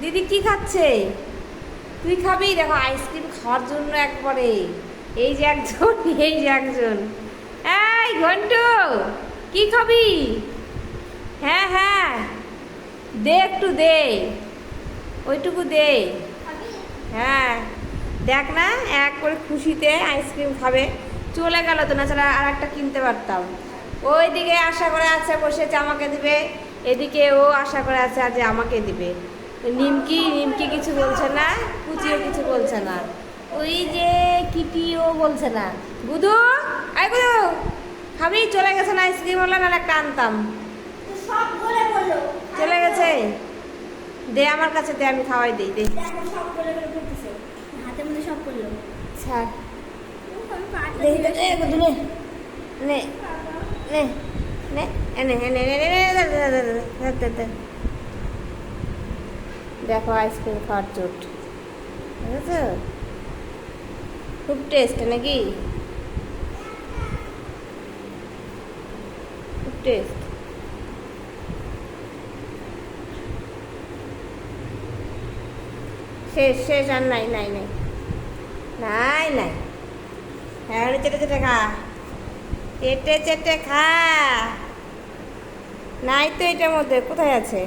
দিদি কি খাচ্ছে? তুই খাবি? দেখো আইসক্রিম খাওয়ার জন্য একবারে। এই যে একজন, এই যে একজন। এই, ঘন্টু, কি খাবি? হ্যাঁ হ্যাঁ। দে একটু, দে। ওইটুকু দে। হ্যাঁ। দেখ না, এক করে খুশিতে আইসক্রিম খাবে। চলে গেল তো, না ছাড়া আর একটা কিনতে পারতাম। ওইদিকে আশা করে আছে বসেছে আমাকে দিবে। এদিকে ও আশা করে আছে যে আমাকে দিবে। নিমকি নিমকি কিছু বলছে না কুচিও কিছু বলছে না ওই যে কিটিও বলছে না গুদু আই গুদু খাবি চলে গেছে না আইসক্রিম হলো না পড়ল চলে গেছে দে আমার কাছে দে আমি খাওয়াই দিই দে হাতের মধ্যে সব পড়ল ছাড় দেখি তো। এ, বুধু নে নে নে নে নে নে নে নে নে নে, ধর, ধর, ধর, ধর, ধর। দেখো আইসক্রিম খাওয়ার চোট বুঝেছ? খুব টেস্ট নাকি? খুব টেস্ট শেষ শেষ, আর নাই নাই নাই। নাই নাই। হ্যাঁ চেটে চেটে খা। চেটে চেটে খা। নাই তো এটার মধ্যে, কোথায় আছে?